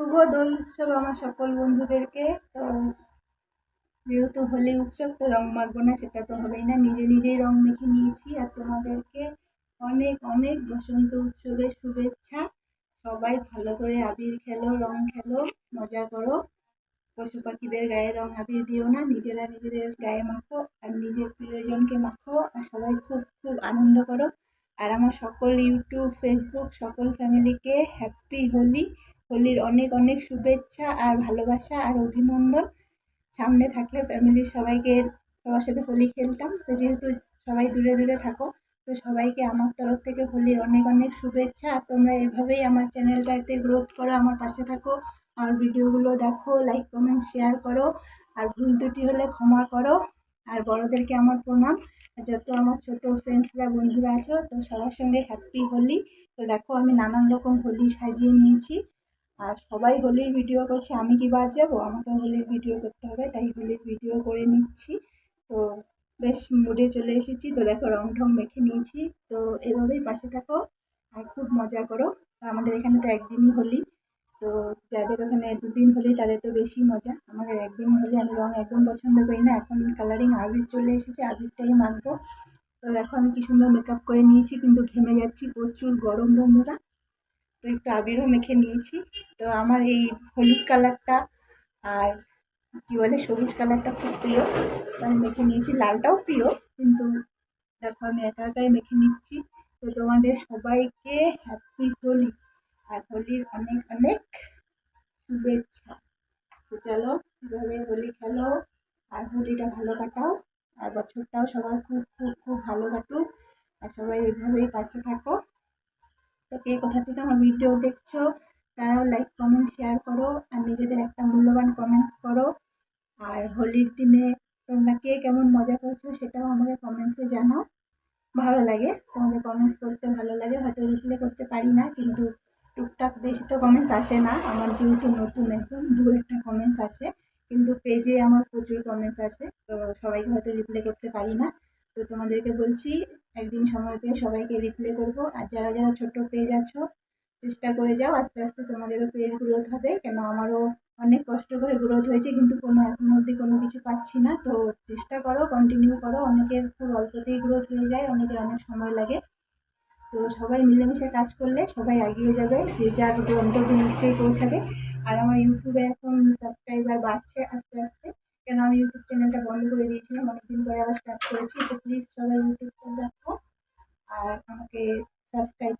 শুভ দোল উৎসব আমার সকল বন্ধুদেরকে। তো যেহেতু হোলি উৎসব, তো রং মাখবো না, সেটা তো হবেই না। নিজে নিজেই রং মেখে নিয়েছি, আর তোমাদেরকে অনেক অনেক বসন্ত উৎসবের শুভেচ্ছা। সবাই ভালো করে আবির খেলো, রং খেলো, মজা করো। পশু পাখিদের গায়ে রং আবির দিও না, নিজেরা নিজেদের গায়ে মাখো, আর নিজের প্রিয়জনকে মাখো, আর সবাই খুব খুব আনন্দ করো। আর আমার সকল ইউটিউব, ফেসবুক, সকল ফ্যামিলিকে হ্যাপি হোলি। হোলির অনেক অনেক শুভেচ্ছা আর ভালোবাসা আর অভিনন্দন। সামনে থাকলে ফ্যামিলির সবাইকে সবার সাথে হোলি খেলতাম। তো যেহেতু সবাই দূরে দূরে থাকো, তো সবাইকে আমার তরফ থেকে হোলির অনেক অনেক শুভেচ্ছা। আর তোমরা এভাবেই আমার চ্যানেলটাতে গ্রোথ করো, আমার পাশে থাকো। আর ভিডিওগুলো দেখো লাইক কমেন্ট শেয়ার করো। আর ভুল ত্রুটি হলে ক্ষমা করো। আর বড়োদেরকে আমার প্রণাম। যত আমার ছোট ফ্রেন্ডসরা বন্ধুরা আছো, তো সবার সঙ্গে হ্যাপি হোলি। তো দেখো আমি নানান রকম হোলি সাজিয়ে নিয়েছি। আর সবাই হোলির ভিডিও করছে, আমি কি বাদ যাব? আমাকে হোলির ভিডিও করতে হবে, তাই হোলির ভিডিও করে নিচ্ছি। তো বেশ মুডে চলে এসেছি। তো দেখো রং ঠং মেখে নিয়েছি। তো এভাবেই পাশে থাকো আর খুব মজা করো। আমাদের এখানে তো একদিনই হোলি। তো যাদের ওখানে দুদিন হোলি, তাদের তো বেশি মজা। আমাদের একদিনই হোলি। আমি রং একদম পছন্দ করি না। এখন কালারিং আবির চলে এসেছে, আবিরটাই মানবো তো দেখো, আমি কি সুন্দর মেকআপ করে নিয়েছি, কিন্তু ঘেমে যাচ্ছি প্রচুর গরম, বন্ধুরা। তো একটু আবিরও মেখে নিয়েছি। তো আমার এই হলুদ কালারটা আর কী বলে, সবুজ কালারটা খুব প্রিয়। আমি মেখে নিয়েছি। লালটাও প্রিয়, কিন্তু দেখো আমি একা একাই মেখে নিচ্ছি। তো তোমাদের সবাইকে হ্যাপি হোলি। আর হোলির অনেক অনেক শুভেচ্ছা। তো চলো, এভাবে হোলি খেলো আর হোলিটা ভালো কাটাও। আর বছরটাও সবার খুব খুব খুব ভালো কাটুক। আর সবাই এইভাবেই পাশে থাকো। তো কে কোথা থেকে আমার ভিডিও দেখছ, তারাও লাইক কমেন্ট শেয়ার করো আর নিজেদের একটা মূল্যবান কমেন্টস করো। আর হোলির দিনে তোমরা কে কেমন মজা করছ সেটাও আমাকে কমেন্টসে জানাও। ভালো লাগে, তোমাদের কমেন্টস করতে ভালো লাগে, হয়তো রিপ্লাই করতে পারি না, কিন্তু টুকটাক বেশি তো কমেন্টস আসে না। আমার যেহেতু নতুন একদম দু একটা কমেন্টস আসে, কিন্তু পেজে আমার প্রচুর কমেন্টস আসে, তো সবাইকে হয়তো রিপ্লাই করতে পারি না। তো তোমাদেরকে বলছি, একদিন সময় পেয়ে সবাইকে রিপ্লাই করব। আর যারা যারা ছোট্ট পেজ আছো চেষ্টা করে যাও। আস্তে আস্তে তোমাদেরও পেজ গ্রোথ হবে, কেন আমারও অনেক কষ্ট করে গ্রোথ হয়েছে, কিন্তু কোনো, এখনও অবধি কোনো কিছু পাচ্ছি না। তো চেষ্টা করো কন্টিনিউ করো। অনেকের খুব অল্পতেই গ্রোথ হয়ে যায়, অনেকের অনেক সময় লাগে। তো সবাই মিলেমিশে কাজ করলে সবাই এগিয়ে যাবে, যে যার গন্তব্যে নিশ্চয়ই পৌঁছাবে। আর আমার ইউটিউবে এখন সাবস্ক্রাইবার বাড়ছে আস্তে আস্তে। কেন আমি ইউটিউব চ্যানেলটা বন্ধ করে দিয়েছিলাম, অনেকদিন পরে আবার স্টার্ট করেছি। তো প্লিজ সবাই ইউটিউব দেখো আর আমাকে সাবস্ক্রাইব